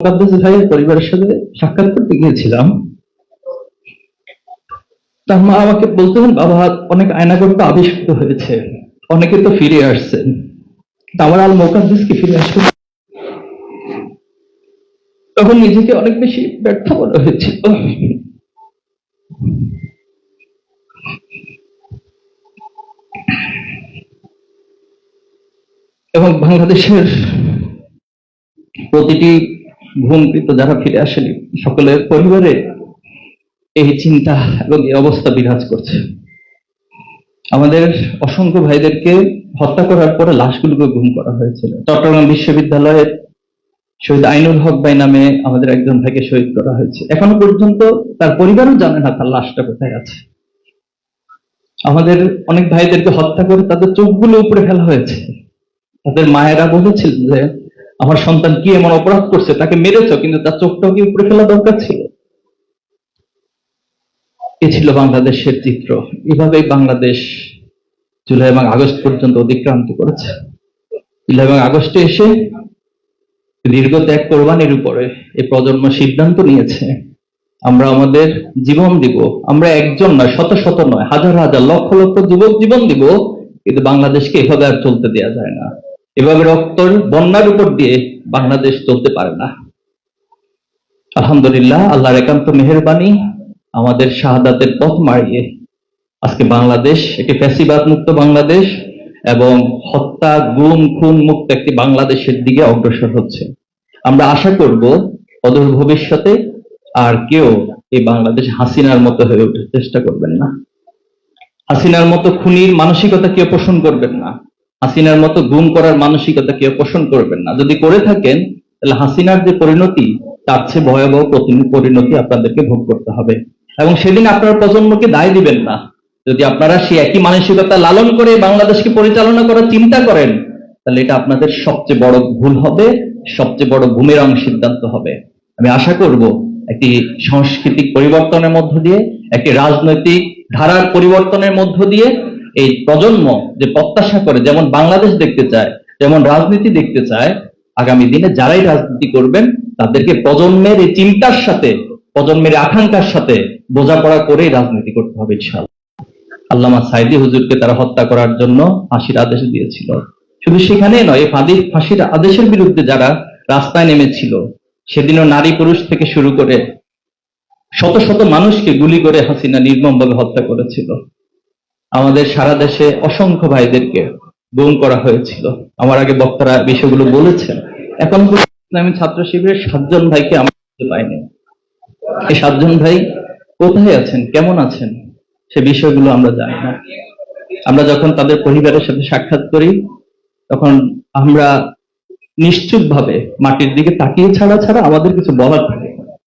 মুকাদ্দাস ভাইয়ের পরিবারের সাথে সাক্ষাৎ করতে গিয়েছিলাম। তার মা আমাকে বলতেন বাবা, অনেক আয়নাগর তো আবিষ্কৃত হয়েছে। অনেকে তো ফিরে আসছেন। আমার আল মোকাদ্দিসকে ফিরে আসবে তখন নিজেকে অনেক বেশি ব্যর্থ মনে হয়েছিল। এবং বাংলাদেশের প্রতিটি ভূমকৃত যারা ফিরে আসেনি, সকলের পরিবারে এই চিন্তা এবং এই অবস্থা বিরাজ করছে। আমাদের অসংখ্য ভাইদেরকে হত্যা করার পরে লাশগুলোকে গুম করা হয়েছিল। চট্টগ্রাম বিশ্ববিদ্যালয়ের শহীদ আইনুল হক ভাই নামে আমাদের একজন ভাইকে শহীদ করা হয়েছে। এখনও পর্যন্ত তার পরিবারও জানে না তার লাশটা কোথায় আছে। আমাদের অনেক ভাইদেরকে হত্যা করে তাদের চোখগুলো উপরে ফেলা হয়েছে। তাদের মায়েরা বলেছিল যে আমার সন্তান কি এমন অপরাধ করছে? তাকে মেরেছ, কিন্তু তার চোখটাও কি উপরে ফেলা দরকার ছিল? এ ছিল বাংলাদেশের চিত্র। এভাবেই বাংলাদেশ জুলাই এবং আগস্ট পর্যন্ত অতিক্রান্ত করেছে। জুলাই এবং আগস্টে এসে দীর্ঘ ত্যাগ কোরবানির উপরে এই প্রজন্ম সিদ্ধান্ত নিয়েছে। আমরা আমাদের জীবন দিব। আমরা একজন নয়, শত শত নয়, হাজার হাজার লক্ষ লক্ষ যুবক জীবন দিব, কিন্তু বাংলাদেশকে এভাবে আর চলতে দেওয়া যায় না। এভাবে রক্তর বন্যার উপর দিয়ে বাংলাদেশ চলতে পারে না। আলহামদুলিল্লাহ, আল্লাহর একান্ত মেহেরবানি, আমাদের শাহাদাতের পথ মারিয়ে আজকে বাংলাদেশ একটি ফ্যাসিবাদ মুক্ত বাংলাদেশ এবং হত্যা, গুম, খুন মুক্ত একটি বাংলাদেশের দিকে অগ্রসর হচ্ছে। আমরা আশা করব অদূর ভবিষ্যতে আর কেউ এই বাংলাদেশ হাসিনার মতো হয়ে ওঠার চেষ্টা করবেন না। হাসিনার মতো খুনির মানসিকতা কেউ পোষণ করবেন না। হাসিনার মতো গুম করার মানসিকতা কেউ পোষণ করবেন না। যদি করে থাকেন, তাহলে হাসিনার যে পরিণতি, তার চেয়ে ভয়াবহ পরিণতি আপনাদেরকে ভোগ করতে হবে। এবং সেদিন আপনার প্রজন্মকে দায় দিবেন না। যদি আপনারা সেই একই মানসিকতা লালন করে বাংলাদেশকে পরিচালনা করার চিন্তা করেন, তাহলে এটা আপনাদের সবচেয়ে বড় ভুল হবে, সবচেয়ে বড় বুমেরাং সিদ্ধান্ত হবে। আমি আশা করব একটি সাংস্কৃতিক পরিবর্তনের মধ্য দিয়ে, একটি রাজনৈতিক ধারার পরিবর্তনের মধ্য দিয়ে এই প্রজন্ম যে প্রত্যাশা করে, যেমন বাংলাদেশ দেখতে চায়, যেমন রাজনীতি দেখতে চায়, আগামী দিনে যারাই রাজনীতি করবেন, তাদেরকে প্রজন্মের এই চিন্তার সাথে, প্রজন্মের আকাঙ্ক্ষার সাথে বোঝাপড়া করেই রাজনীতি করতে হবে ইনশাআল্লাহ। আল্লামা সাইদি হুজুরকে তারা হত্যা করার জন্য ফাঁসির আদেশ দিয়েছিল। শুধু সেখানে নয় ফাঁদি- ফাঁসির আদেশের বিরুদ্ধে যারা রাস্তায় নেমেছিল, সেদিনও নারী পুরুষ থেকে শুরু করে শত শত মানুষকে গুলি করে হাসিনা নির্মমভাবে হত্যা করেছিল। আমাদের সারা দেশে অসংখ্য ভাইদেরকে গুম করা হয়েছিল। আমার আগে বক্তারা বিষয়গুলো বলেছেন। এখন ইসলামী ছাত্র শিবিরের সাতজন ভাইকে আমরা পাইনি। এই সাতজন ভাই কোথায় আছেন? কেমন আছেন? সে বিষয়গুলো আমরা জানি না। আমরা যখন তাদের পরিবারের সাথে সাক্ষাৎ করি, তখন আমরা নিশ্চুপ মাটির দিকে তাকিয়ে ছাড়া ছাড়া আমাদের কিছু বলার থাকে